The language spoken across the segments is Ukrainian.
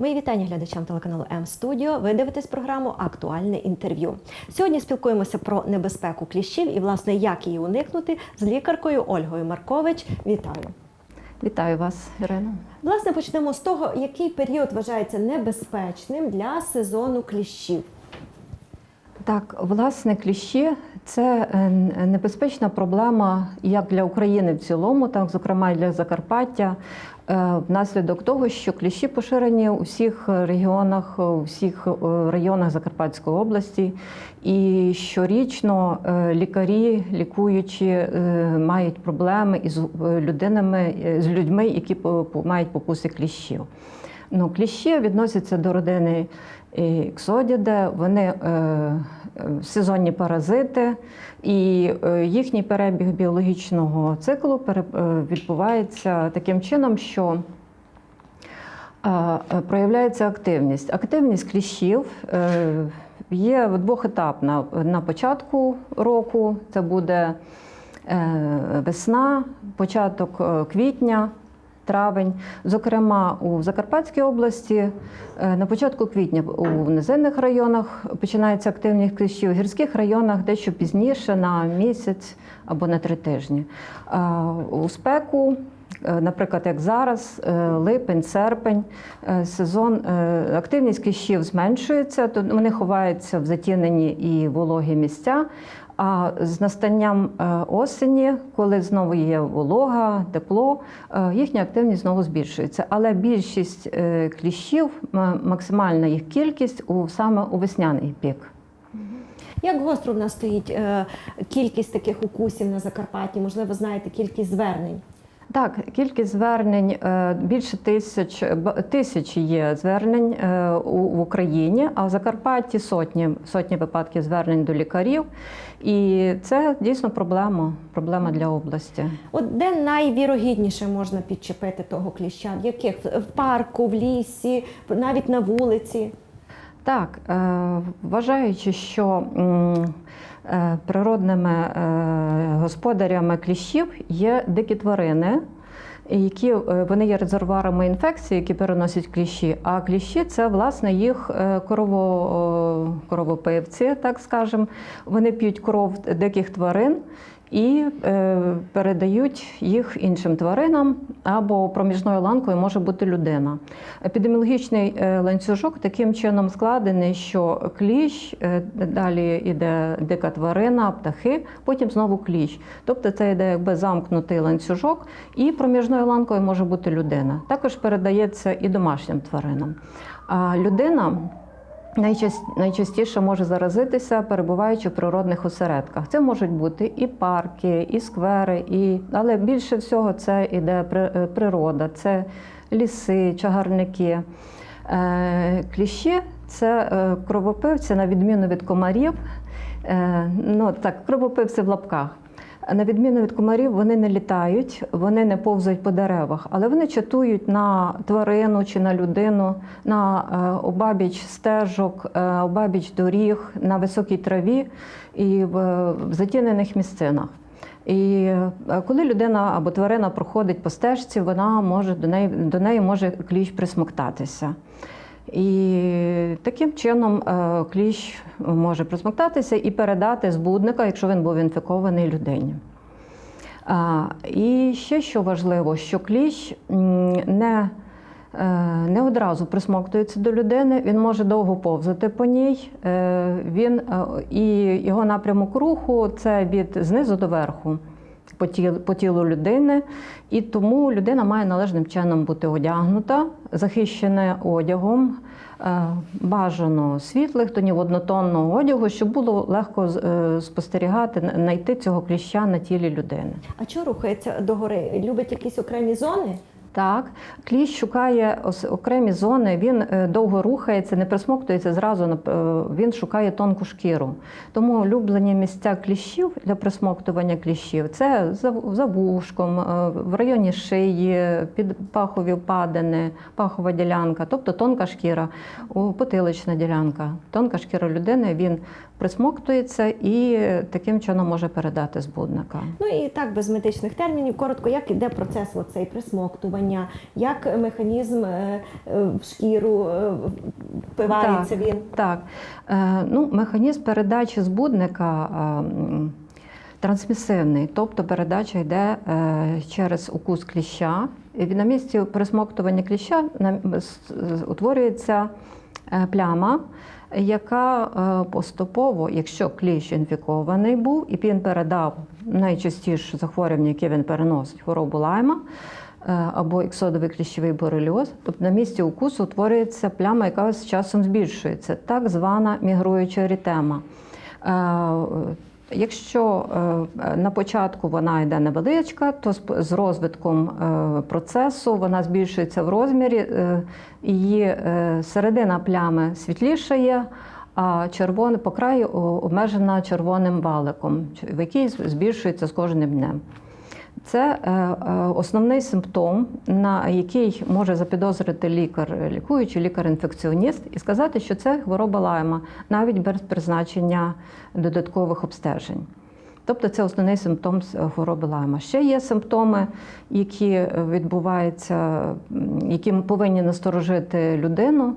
Мої вітання глядачам телеканалу М Студіо. Ви дивитесь програму Актуальне інтерв'ю. Сьогодні спілкуємося про небезпеку кліщів і, власне, як її уникнути з лікаркою Ольгою Маркович. Вітаю! Вітаю вас, Ірино. Власне, почнемо з того, який період вважається небезпечним для сезону кліщів. Так, власне, кліщі це е, небезпечна проблема як для України в цілому, так зокрема і для Закарпаття, е, внаслідок того, що кліщі поширені у всіх регіонах, у всіх е, районах Закарпатської області, і щорічно лікарі, лікуючі, мають проблеми із людинами, з людьми, які мають покуси кліщів. Ну, кліщі відносяться до родини іксодіде, вони сезонні паразити, і е, їхній перебіг біологічного циклу е, відбувається таким чином, що е, е, проявляється активність. Активність кліщів е, є двохетапна. На початку року це буде е, весна, початок е, квітня. Травень, зокрема у Закарпатській області, е, на початку квітня у низинних районах починається активність кліщів, у гірських районах дещо пізніше, на місяць або на три тижні. У спеку, е, наприклад, як зараз, е, липень, серпень, е, сезон, е, активність кліщів зменшується, то вони ховаються в затінені і вологі місця. А з настанням е, осені, коли знову є волога, тепло, е, їхня активність знову збільшується. Але більшість е, кліщів, максимальна їх кількість у саме у весняний пік. Як гостро в нас стоїть кількість таких укусів на Закарпатті? Можливо, знаєте кількість звернень. Так, кількість звернень е, більше тисяч тисячі є звернень е, в Україні, а в Закарпатті сотні сотні випадків звернень до лікарів. І це дійсно проблема, проблема для області. От де найвірогідніше можна підчепити того кліща? В яких в парку, в лісі, навіть на вулиці? Так, е, вважаючи, що е, природними е, господарями кліщів є дикі тварини, які вони є резервуарами інфекції, які переносять кліщі. А кліщі це власне їх корово, коровопивці, так скажемо. Вони п'ють кров диких тварин. І е, передають їх іншим тваринам або проміжною ланкою може бути людина. Епідеміологічний е, ланцюжок таким чином складений, що кліщ, е, далі йде дика тварина, птахи, потім знову кліщ. Тобто це йде якби замкнутий ланцюжок, і проміжною ланкою може бути людина. Також передається і домашнім тваринам. А людина. Найчаст- Найчастіше може заразитися, перебуваючи в природних осередках. Це можуть бути і парки, і сквери, і... але більше всього це іде е, природа, це ліси, чагарники. Е, Кліщі це е, кровопивці, на відміну від комарів. Ну так, кровопивці в лапках. На відміну від комарів, вони не літають, вони не повзають по деревах, але вони чатують на тварину чи на людину, на е, обабіч стежок, е, обабіч доріг, на високій траві і в, в затінених місцинах. І е, коли людина або тварина проходить по стежці, вона може до неї до неї може кліщ присмоктатися. І таким чином е, кліщ може присмоктатися і передати збудника, якщо він був інфікований людині. І ще що важливо, що кліщ не, е, не одразу присмоктується до людини, він може довго повзати по ній. Е, Він, і його напрямок руху це від знизу до верху по тілу, по тілу людини, і тому людина має належним чином бути одягнута, захищена одягом, е, бажано світлих, тонів однотонного одягу, щоб було легко е, спостерігати, знайти цього кліща на тілі людини. А чого рухається догори? Любить якісь окремі зони? Так, кліщ шукає окремі зони, він е, довго рухається, не присмоктується зразу, е, він шукає тонку шкіру. Тому улюблені місця кліщів для присмоктування кліщів це за, вушком, е, в районі шиї, під пахові впадини, пахова ділянка, тобто тонка шкіра, потилична ділянка. Тонка шкіра людини, він присмоктується і таким чином може передати збудника. Ну і так, без медичних термінів, коротко, як іде процес оцей присмоктування? як механізм е, е, в шкіру е, впивається він. Так, ну, механізм передачі збудника трансмісивний, тобто передача йде через укус кліща. І на місці присмоктування кліща утворюється пляма, яка е, поступово, якщо кліщ інфікований був, і він передав найчастіше захворювання, яке він переносить, хворобу лайма. е, Або іксодовий кліщовий бореліоз, тобто на місці укусу утворюється пляма, яка з часом збільшується, так звана мігруюча ерітема. Е, Якщо е, на початку вона йде невеличка, то з- розвитком е, процесу вона збільшується в розмірі, е, її е, середина плями світлішає, а червоне по краю обмежена червоним валиком, який збільшується з кожним днем. Це е, е, основний симптом, на який може запідозрити лікар, е, лікуючий лікар-інфекціоніст, і сказати, що це хвороба лайма, навіть без призначення додаткових обстежень. Тобто це основний симптом хвороби лайма. Ще є симптоми, які е, відбуваються, які повинні насторожити людину.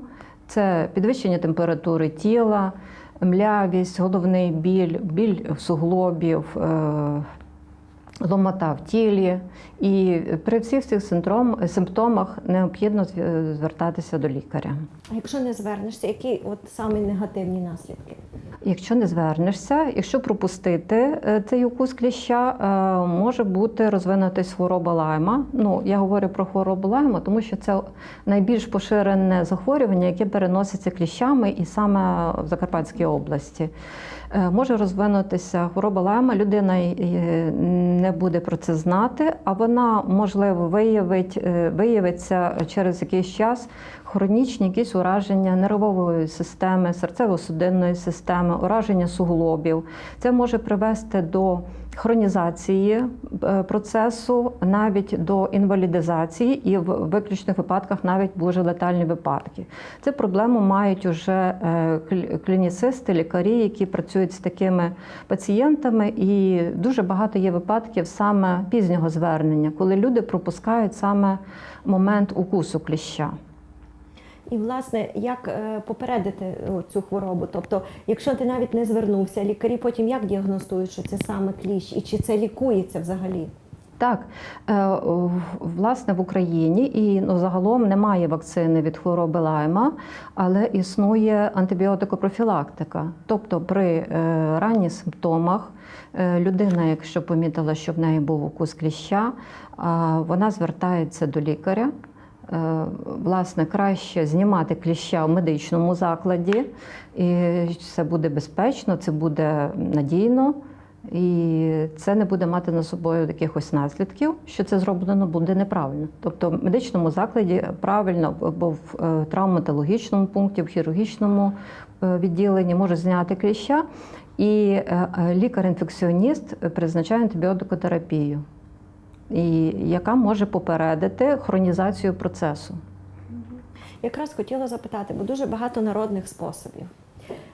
Це підвищення температури тіла, млявість, головний біль, біль суглобів, е, ломота в тілі. І при всіх цих синдром, симптомах необхідно звертатися до лікаря. А якщо не звернешся, які от саме негативні наслідки? Якщо не звернешся, якщо пропустити е, цей укус кліща, е, може бути розвинутись хвороба лайма. Ну я говорю про хворобу лайма, тому що це найбільш поширене захворювання, яке переноситься кліщами, і саме в Закарпатській області. Е, Може розвинутися хвороба лайма, людина е, не буде про це знати, а вона можливо виявить, е, виявиться через якийсь час хронічні якісь ураження нервової системи, серцево-судинної системи, ураження суглобів. Це може привести до хронізації е, процесу, навіть до інвалідизації, і в виключних випадках навіть дуже летальні випадки. Це проблему мають уже е, клініцисти, лікарі, які працюють з такими пацієнтами, і дуже багато є випадків саме пізнього звернення, коли люди пропускають саме момент укусу кліща. І власне, як е, попередити цю хворобу? Тобто, якщо ти навіть не звернувся, лікарі потім як діагностують, що це саме кліщ, і чи це лікується взагалі? Так, е, власне, в Україні і ну, загалом немає вакцини від хвороби лайма, але існує антибіотикопрофілактика. Тобто при е, ранніх симптомах е, людина, якщо помітила, що в неї був укус кліща, вона звертається до лікаря. Е, Власне, краще знімати кліща в медичному закладі, і це буде безпечно, це буде надійно. І це не буде мати на собою якихось наслідків, що це зроблено буде неправильно. Тобто в медичному закладі правильно або в е, травматологічному пункті, в хірургічному е, відділенні може зняти кліща, і лікар-інфекціоніст призначає антибіотикотерапію, і яка може попередити хронізацію процесу. Якраз хотіла запитати, бо дуже багато народних способів.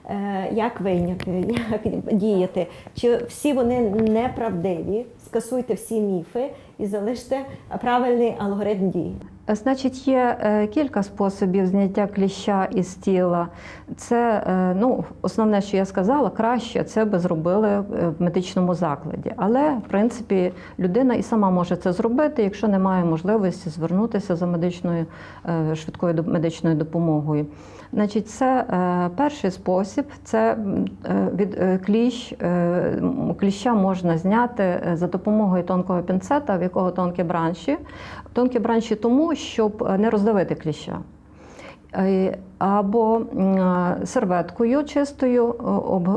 Е, Як вийняти, як діяти? Чи всі вони неправдиві? Скасуйте всі міфи і залиште правильний алгоритм дій. Значить, є е, кілька способів зняття кліща із тіла. Це е, ну, основне, що я сказала, краще це би зробили е, в медичному закладі. Але в принципі людина і сама може це зробити, якщо немає можливості звернутися за медичною е, швидкою медичною допомогою. Значить, це е, перший спосіб це е, від е, кліщ. е, Кліща можна зняти е, за допомогою тонкого пінцета, в якого тонкі бранші. Тонкі бранші тому, щоб е, не роздавити кліща. Або е, серветкою чистою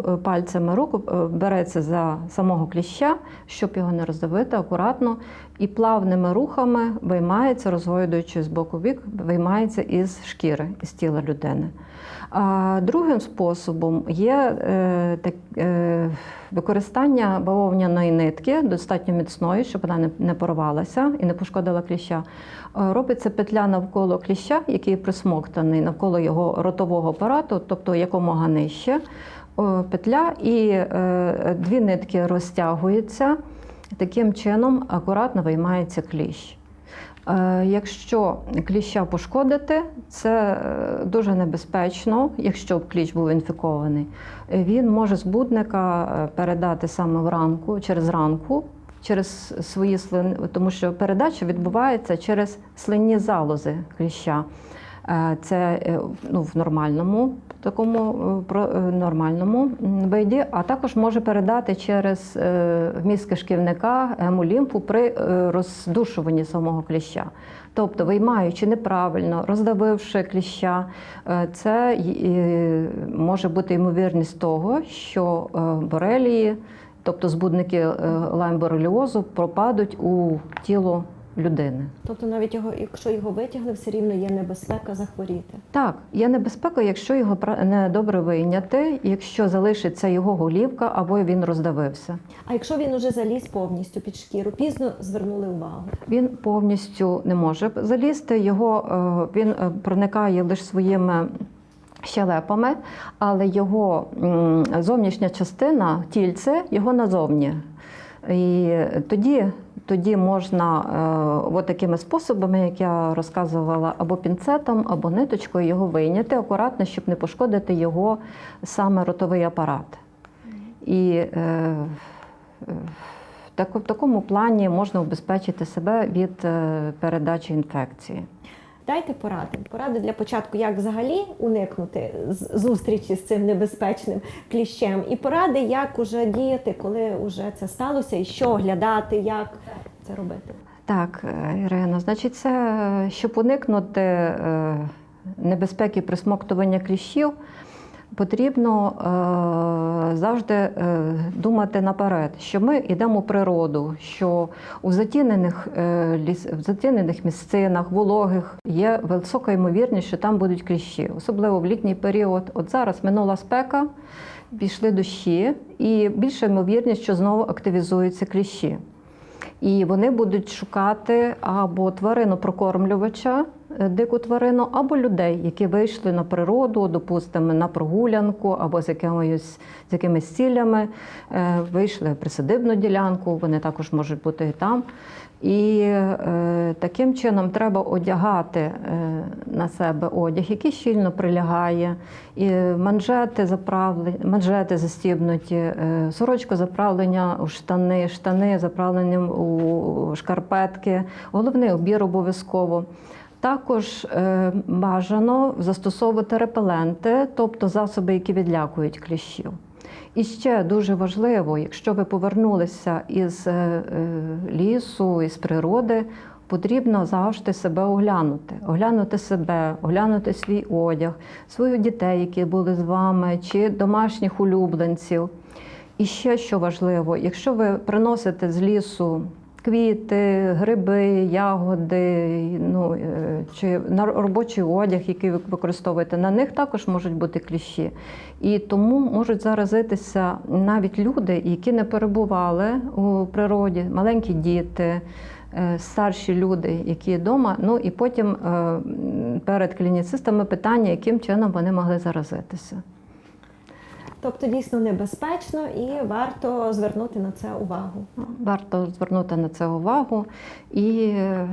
е, е, пальцями рук е, береться за самого кліща, щоб його не роздавити акуратно, і плавними рухами виймається, розгойдуючи з боку в бік, виймається із шкіри, із тіла людини. А другим способом є використання бавовняної нитки, достатньо міцної, щоб вона не, порвалася і не пошкодила кліща. Робиться петля навколо кліща, який присмоктаний навколо його ротового апарату, тобто якомога нижче. Петля і е, дві нитки розтягуються. Таким чином акуратно виймається кліщ. Е, Якщо кліща пошкодити, це е, дуже небезпечно, якщо б кліщ був інфікований. Він може збудника передати саме вранку, через ранку, через свої слини, тому що передача відбувається через слинні залози кліща. Е, Це е, ну, в нормальному такому е, нормальному виді, а також може передати через вміст кишківника гемолімфу при роздушуванні самого кліща. Тобто, виймаючи неправильно, роздавивши кліща, це може бути ймовірність того, що борелії, тобто збудники лаймбореліозу, пропадуть у тіло людини. Тобто, навіть його, якщо його витягли, все рівно є небезпека захворіти. Так, є небезпека, якщо його не добре вийняти, якщо залишиться його голівка або він роздавився. А якщо він уже заліз повністю під шкіру, пізно звернули увагу. Він повністю не може залізти. Його е, він е, проникає лише своїми щелепами, але його зовнішня частина, тільце, його назовні. І тоді, тоді можна е, такими способами, як я розказувала, або пінцетом, або ниточкою його вийняти акуратно, щоб не пошкодити його саме ротовий апарат. І е, е, в в такому плані можна убезпечити себе від е, передачі інфекції. Дайте поради. Поради для початку, як взагалі уникнути зустрічі з цим небезпечним кліщем, і поради, як уже діяти, коли вже це сталося, і що оглядати, як це робити. Так, е, Ірина, значить, це е, щоб уникнути е, небезпеки присмоктування кліщів, потрібно е, завжди е, думати наперед, що ми йдемо в природу, що у затінених, е, в затінених місцинах, вологих є висока ймовірність, що там будуть кліщі, особливо в літній період. От зараз минула спека, пішли дощі, і більша ймовірність, що знову активізуються кліщі. І вони будуть шукати або тварину прокормлювача, дику тварину, або людей, які вийшли на природу, допустимо, на прогулянку, або з якимось з якимись цілями, е, вийшли в присадибну ділянку, вони також можуть бути і там. І е, таким чином треба одягати е, на себе одяг, який щільно прилягає, і манжети заправлені, манжети застібнуті, е, сорочка заправлення у штани, штани заправлені у шкарпетки, головний убір обов'язково. Також е, бажано застосовувати репеленти, тобто засоби, які відлякують кліщів. І ще дуже важливо, якщо ви повернулися із е, е, лісу, із природи, потрібно завжди себе оглянути, оглянути себе, оглянути свій одяг, своїх дітей, які були з вами, чи домашніх улюбленців. І ще що важливо, якщо ви приносите з лісу квіти, гриби, ягоди, ну, е, чи на робочий одяг, який ви використовуєте, на них також можуть бути кліщі. І тому можуть заразитися навіть люди, які не перебували у природі, маленькі діти. е, Старші люди, які вдома, ну і потім е, перед клініцистами питання, яким чином вони могли заразитися. Тобто дійсно небезпечно і варто звернути на це увагу. Варто звернути на це увагу і е,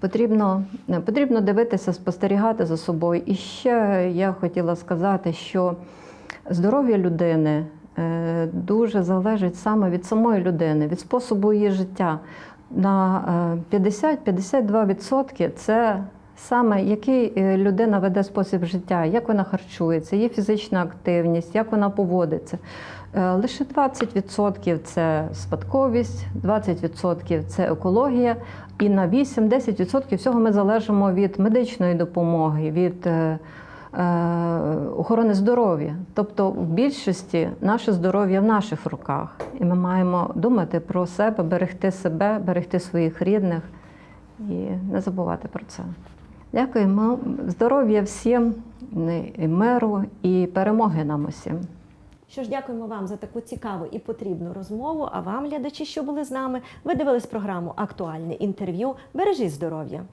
потрібно, потрібно дивитися, спостерігати за собою. І ще я хотіла сказати, що здоров'я людини е, дуже залежить саме від самої людини, від способу її життя. На е, 50-52% це саме який е, людина веде спосіб життя, як вона харчується, її фізична активність, як вона поводиться. Е, Лише 20% це спадковість, 20% це екологія, і на 8-10% всього ми залежимо від медичної допомоги, від е, охорони здоров'я. Тобто, в більшості наше здоров'я в наших руках, і ми маємо думати про себе, берегти себе, берегти своїх рідних і не забувати про це. Дякуємо. Здоров'я всім, і миру і перемоги нам усім. Що ж, дякуємо вам за таку цікаву і потрібну розмову. А вам, глядачі, що були з нами, ви дивились програму Актуальне інтерв'ю. Бережіть здоров'я.